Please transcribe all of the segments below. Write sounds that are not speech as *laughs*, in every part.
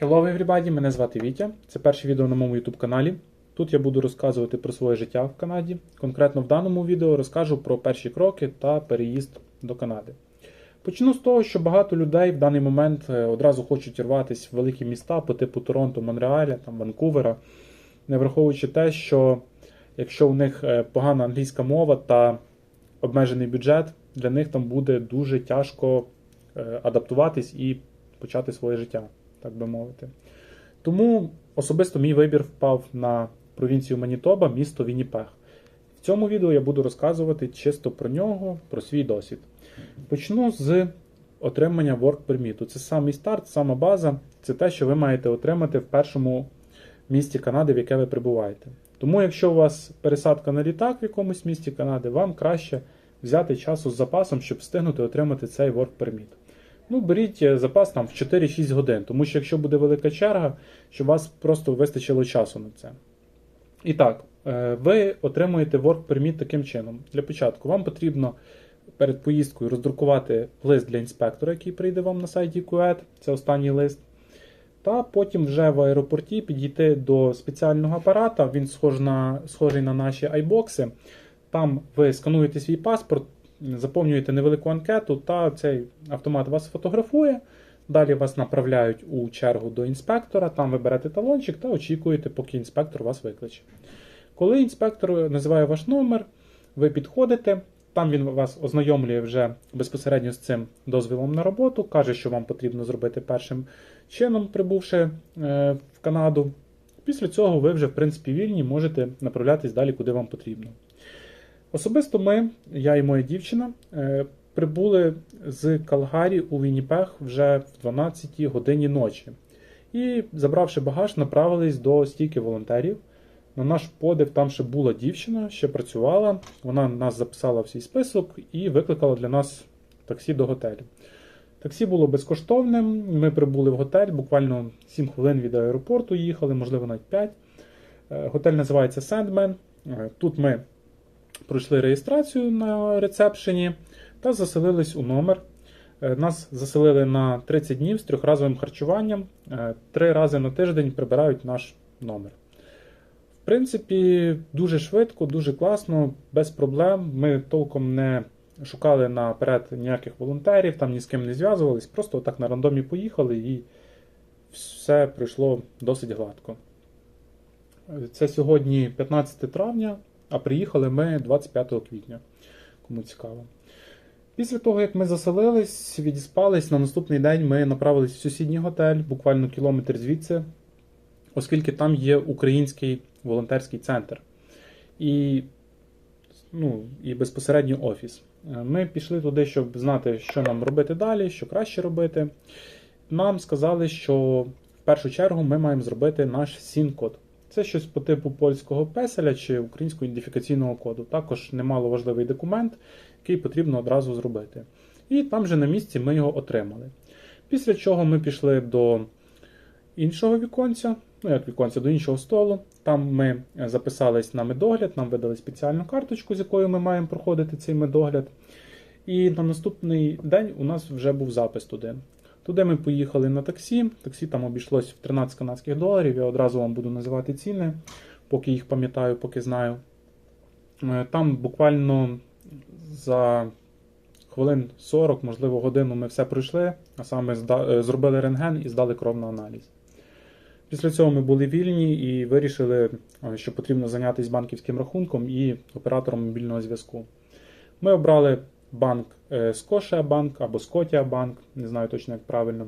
Hello everybody, мене звати Вітя. Це перше відео на моєму YouTube каналі. Тут я буду розказувати про своє життя в Канаді. Конкретно в даному відео розкажу про перші кроки та переїзд до Канади. Почну з того, що багато людей в даний момент е, одразу хочуть рватися в великі міста по типу Торонто, Монреаля, там, Ванкувера, не враховуючи те, що якщо у них е, погана англійська мова та обмежений бюджет, для них там буде дуже тяжко е, адаптуватись і почати своє життя, так би мовити. Тому особисто мій вибір впав на провінцію Манітоба, місто Вінніпег. В цьому відео я буду розказувати чисто про нього, про свій досвід. Почну з отримання Work Permit. Це самий старт, сама база. Це те, що ви маєте отримати в першому місті Канади, в яке ви прибуваєте. Тому, якщо у вас пересадка на літак в якомусь місті Канади, вам краще взяти часу з запасом, щоб встигнути отримати цей Work Permit. Ну, беріть е, запас там в 4-6 годин, тому що якщо буде велика черга, щоб вас просто вистачило часу на це. І так, е, ви отримуєте Work Permit таким чином. Для початку вам потрібно перед поїздкою роздрукувати лист для інспектора, який прийде вам на сайті QED, це останній лист. Та потім вже в аеропорті підійти до спеціального апарата, він схож на, схожий на наші айбокси. Там ви скануєте свій паспорт, заповнюєте невелику анкету, та цей автомат вас фотографує. Далі вас направляють у чергу до інспектора, там ви берете талончик та очікуєте, поки інспектор вас викличе. Коли інспектор називає ваш номер, ви підходите, там він вас ознайомлює вже безпосередньо з цим дозвілом на роботу, каже, що вам потрібно зробити першим чином, прибувши е, в Канаду. Після цього ви вже, в принципі, вільні, можете направлятись далі, куди вам потрібно. Особисто ми, я і моя дівчина, е, прибули з Калгарі у Вінніпег вже в 12 годині ночі. І, забравши багаж, направились до стійки волонтерів. На наш подив, там ще була дівчина, ще працювала. Вона нас записала в свій список і викликала для нас таксі до готелю. Таксі було безкоштовним. Ми прибули в готель, буквально 7 хвилин від аеропорту їхали, можливо, навіть 5. Е, Готель називається Sandman. Е, Тут ми пройшли реєстрацію на рецепшені та заселились у номер. Е, Нас заселили на 30 днів з трьохразовим харчуванням. Е, Три рази на тиждень прибирають наш номер. В принципі, дуже швидко, дуже класно, без проблем. Ми толком не шукали наперед ніяких волонтерів, там ні з ким не зв'язувались, просто так на рандомі поїхали і все пройшло досить гладко. Це сьогодні 15 травня, а приїхали ми 25 квітня. Кому цікаво. Після того, як ми заселились, відіспались, на наступний день ми направились в сусідній готель, буквально кілометр звідси, оскільки там є український волонтерський центр і, ну, і безпосередньо офіс. Ми пішли туди, щоб знати, що нам робити далі, що краще робити. Нам сказали, що в першу чергу ми маємо зробити наш СІН-код. Це щось по типу польського песеля чи українського ідентифікаційного коду. Також немало важливий документ, який потрібно одразу зробити. І там же на місці ми його отримали. Після чого ми пішли до іншого віконця, ну як віконця, до іншого столу. Там ми записались на медогляд, нам видали спеціальну карточку, з якою ми маємо проходити цей медогляд. І на наступний день у нас вже був запис туди. Туди ми поїхали на таксі. Таксі там обійшлось в 13 канадських доларів. Я одразу вам буду називати ціни, поки їх пам'ятаю, поки знаю. Е, Там буквально за хвилин 40, можливо, годину ми все пройшли, а саме е, зробили рентген і здали кров на аналіз. Після цього ми були вільні і вирішили, е, що потрібно зайнятися банківським рахунком і оператором мобільного зв'язку. Ми обрали банк е, Scotia банк або Scotia банк, не знаю точно як правильно.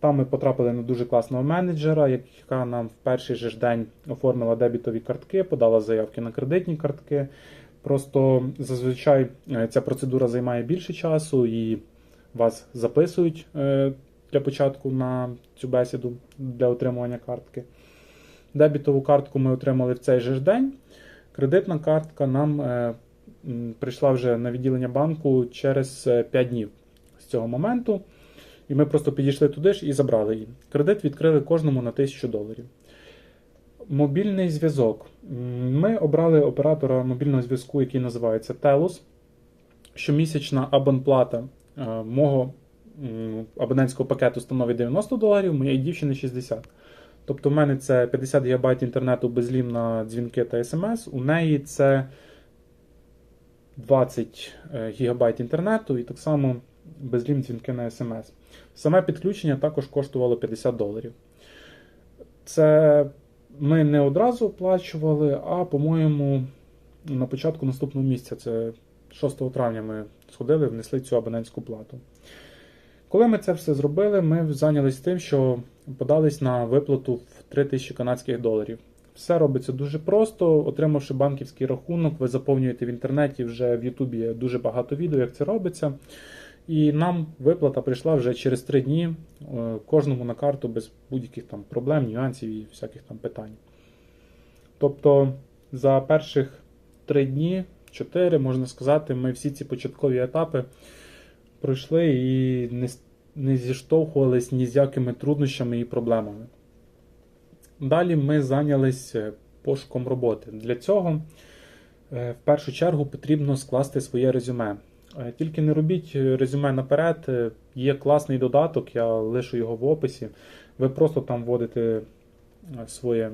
Там ми потрапили на дуже класного менеджера, яка нам в перший же день оформила дебітові картки, подала заявки на кредитні картки. Просто зазвичай е, ця процедура займає більше часу і вас записують е, для початку на цю бесіду для отримування картки. Дебітову картку ми отримали в цей же день. Кредитна картка нам е, прийшла вже на відділення банку через е, 5 днів з цього моменту. І ми просто підійшли туди ж і забрали її. Кредит відкрили кожному на 1000 доларів. Мобільний зв'язок. Ми обрали оператора мобільного зв'язку, який називається Telus. Щомісячна абонплата е, мого абонентського пакету становить 90 доларів, моєї дівчини 60. Тобто в мене це 50 ГБ інтернету безлім на дзвінки та смс, у неї це 20 ГБ інтернету і так само безлім дзвінки на смс. Саме підключення також коштувало 50 доларів. Це ми не одразу оплачували, а, по-моєму, на початку наступного місяця, це 6 травня, ми сходили, внесли цю абонентську плату. Коли ми це все зробили, ми зайнялися тим, що подались на виплату в 3000 канадських доларів. Все робиться дуже просто. Отримавши банківський рахунок, ви заповнюєте в інтернеті вже в Ютубі дуже багато відео, як це робиться. І нам виплата прийшла вже через 3 дні е, кожному на карту без будь-яких там проблем, нюансів і всяких там питань. Тобто за перших 3 дні, 4, можна сказати, ми всі ці початкові етапи пройшли і не, не зіштовхувались ні з якими труднощами і проблемами. Далі ми зайнялись е, пошуком роботи. Для цього е, в першу чергу потрібно скласти своє резюме. Е, Тільки не робіть резюме наперед. Є класний додаток, я лишу його в описі. Ви просто там вводите своє,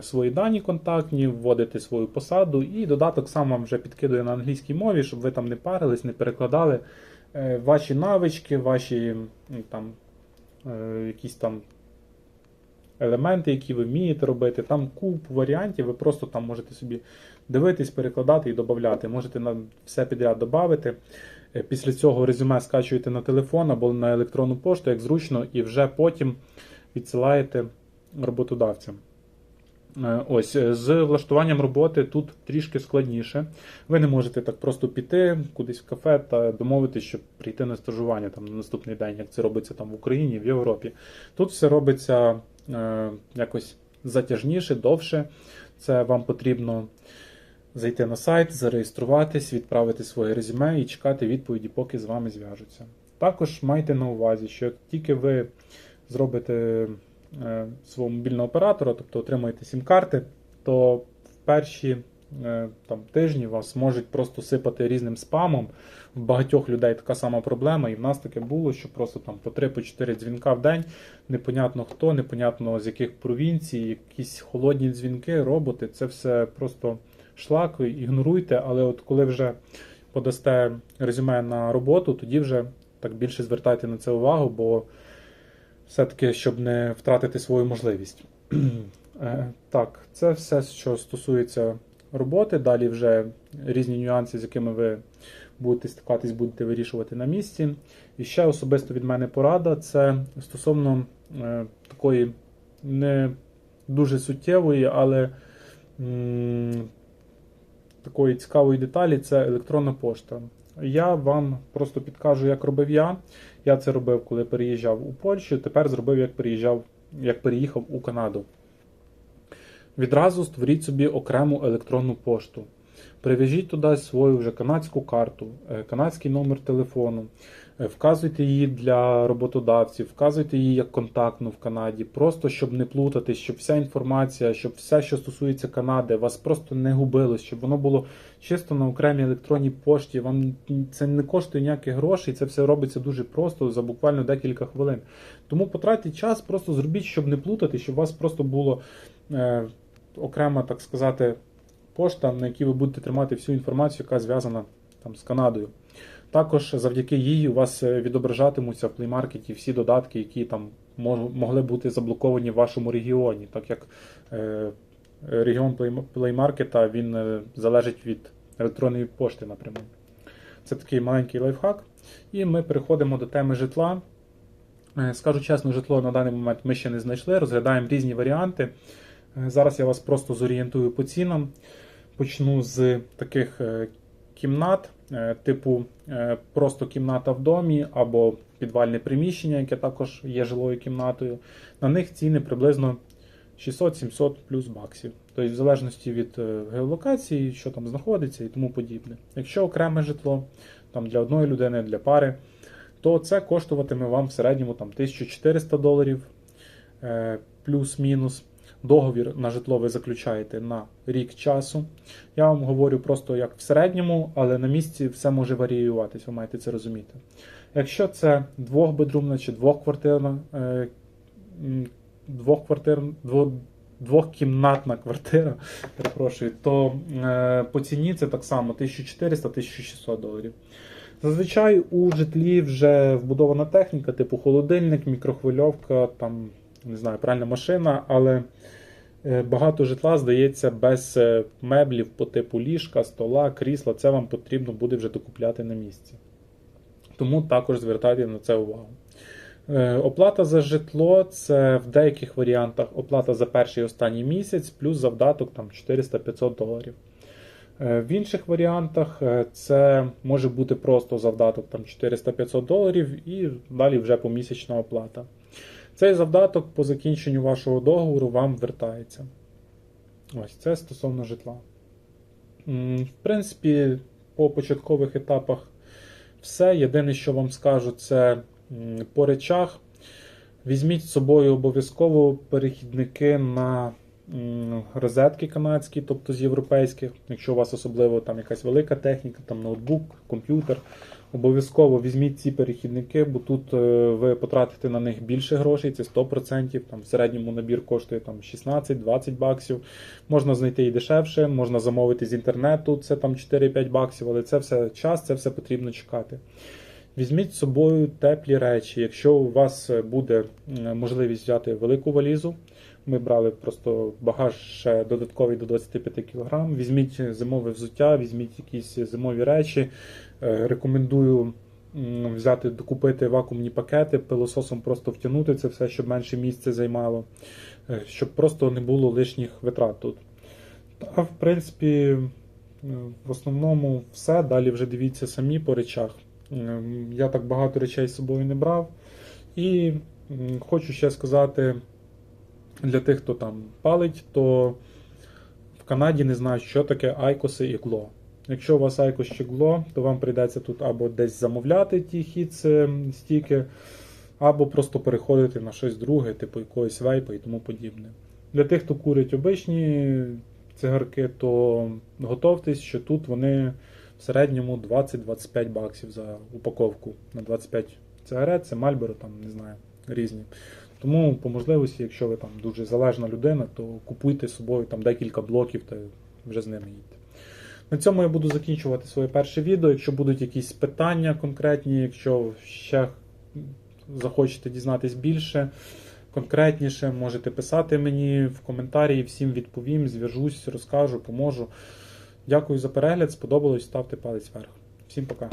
свої дані контактні, вводите свою посаду, і додаток сам вам вже підкидує на англійській мові, щоб ви там не парились, не перекладали ваші навички, ваші там, якісь там елементи, які ви вмієте робити. Там купу варіантів, ви просто там можете собі дивитись, перекладати і додати. Можете на все підряд додати. Е, Після цього резюме скачуєте на телефон або на електронну пошту, як зручно, і вже потім відсилаєте роботодавцям. Е, Ось е, з влаштуванням роботи тут трішки складніше. Ви не можете так просто піти кудись в кафе та домовитися, щоб прийти на стажування там на наступний день, як це робиться там в Україні, в Європі. Тут все робиться якось затяжніше, довше. Це вам потрібно зайти на сайт, зареєструватись, відправити своє резюме і чекати відповіді, поки з вами зв'яжуться. Також майте на увазі, що як тільки ви зробите е, свого мобільного оператора, тобто отримаєте сім-карти, то в перші е, там, тижні вас можуть просто сипати різним спамом. В багатьох людей така сама проблема, і в нас таке було, що просто там по 3-4 дзвінка в день, непонятно хто, непонятно з яких провінцій, якісь холодні дзвінки, роботи, це все просто шлак, ігноруйте, але от коли вже подасте резюме на роботу, тоді вже так більше звертайте на це увагу, бо все-таки, щоб не втратити свою можливість. *clears throat* Е, Так, це все, що стосується роботи. Далі вже різні нюанси, з якими ви будете стикатись, будете вирішувати на місці. І ще особисто від мене порада це стосовно е, такої не дуже суттєвої, але м, такої цікавої деталі це електронна пошта. Я вам просто підкажу, як робив я. Я це робив, коли переїжджав у Польщу. Тепер зробив, як переїжджав, як переїхав у Канаду. Відразу створіть собі окрему електронну пошту. Прив'яжіть туди свою вже канадську карту, е, канадський номер телефону, е, вказуйте її для роботодавців, вказуйте її як контактну в Канаді, просто щоб не плутати, щоб вся інформація, щоб все, що стосується Канади, вас просто не губилось, щоб воно було чисто на окремій електронній пошті. Вам це не коштує ніяких грошей, це все робиться дуже просто за буквально декілька хвилин. Тому потратьте час, просто зробіть, щоб не плутати, щоб вас просто було е, окрема, так сказати, пошта, на якій ви будете тримати всю інформацію, яка зв'язана там з Канадою. Також завдяки їй у вас е, відображатимуться в Market всі додатки, які там могли бути заблоковані в вашому регіоні, так як е, регіон Market, він е, залежить від електронної пошти напряму. Це такий маленький лайфхак. І ми переходимо до теми житла. Скажу чесно, житло на даний момент ми ще не знайшли, розглядаємо різні варіанти. Е, Зараз я вас просто зорієнтую по цінам. Почну з таких е, кімнат, е, типу просто кімната в домі або підвальне приміщення, яке також є жилою кімнатою. На них ціни приблизно 600-700 плюс баксів. Тобто, в залежності від геолокації, що там знаходиться і тому подібне. Якщо окреме житло там для одної людини, для пари, то це коштуватиме вам в середньому там 1400 доларів плюс-мінус. Договір на житло ви заключаєте на рік часу. Я вам говорю просто як в середньому, але на місці все може варіюватись, ви маєте це розуміти. Якщо це двохбедрумна чи двохквартирна, е, двохквартир, дво, двохкімнатна квартира, *laughs* перепрошую, то е, по ціні це так само 1400-1600 доларів. Зазвичай у житлі вже вбудована техніка, типу холодильник, мікрохвильовка, там, не знаю, пральна машина, але е, багато житла здається без е, меблів по типу ліжка, стола, крісла. Це вам потрібно буде вже докупляти на місці. Тому також звертайте на це увагу. Е, Оплата за житло це в деяких варіантах оплата за перший і останній місяць, плюс завдаток там 400-500 доларів. В інших варіантах це може бути просто завдаток там 400-500 доларів і далі вже помісячна оплата. Цей завдаток по закінченню вашого договору вам вертається. Ось це стосовно житла. В принципі, по початкових етапах все. Єдине, що вам скажу, це по речах. Візьміть з собою обов'язково перехідники на розетки канадські, тобто з європейських. Якщо у вас особливо там якась велика техніка, там ноутбук, комп'ютер, обов'язково візьміть ці перехідники, бо тут е, ви потратите на них більше грошей, це 100%. Там в середньому набір коштує там 16-20 баксів. Можна знайти і дешевше, можна замовити з інтернету, це там 4-5 баксів, але це все час, це все потрібно чекати. Візьміть з собою теплі речі. Якщо у вас буде можливість взяти велику валізу, ми брали просто багаж ще додатковий до 25 кг. Візьміть зимове взуття, візьміть якісь зимові речі. Е, Рекомендую взяти, докупити вакуумні пакети, пилососом просто втягнути це все, щоб менше місця займало, е, щоб просто не було лишніх витрат тут. Та, в принципі, е, в основному все. Далі вже дивіться самі по речах. Я так багато речей з собою не брав. І хочу ще сказати для тих, хто там палить, то в Канаді не знають, що таке айкоси і гло. Якщо у вас айкос чи гло, то вам прийдеться тут або десь замовляти ті хіц стіки, або просто переходити на щось друге, типу якогось вейпа і тому подібне. Для тих, хто курить обичні цигарки, то готовтесь, що тут вони в середньому 20-25 баксів за упаковку на 25 цигарет, це Мальборо, там не знаю, різні. Тому по можливості, якщо ви там дуже залежна людина, то купуйте з собою там декілька блоків та вже з ними їдьте. На цьому я буду закінчувати своє перше відео. Якщо будуть якісь питання конкретні, якщо ще захочете дізнатись більше, конкретніше, можете писати мені в коментарі, всім відповім, зв'яжусь, розкажу, поможу. Дякую за перегляд, сподобалось, ставте палець вверх. Всім пока.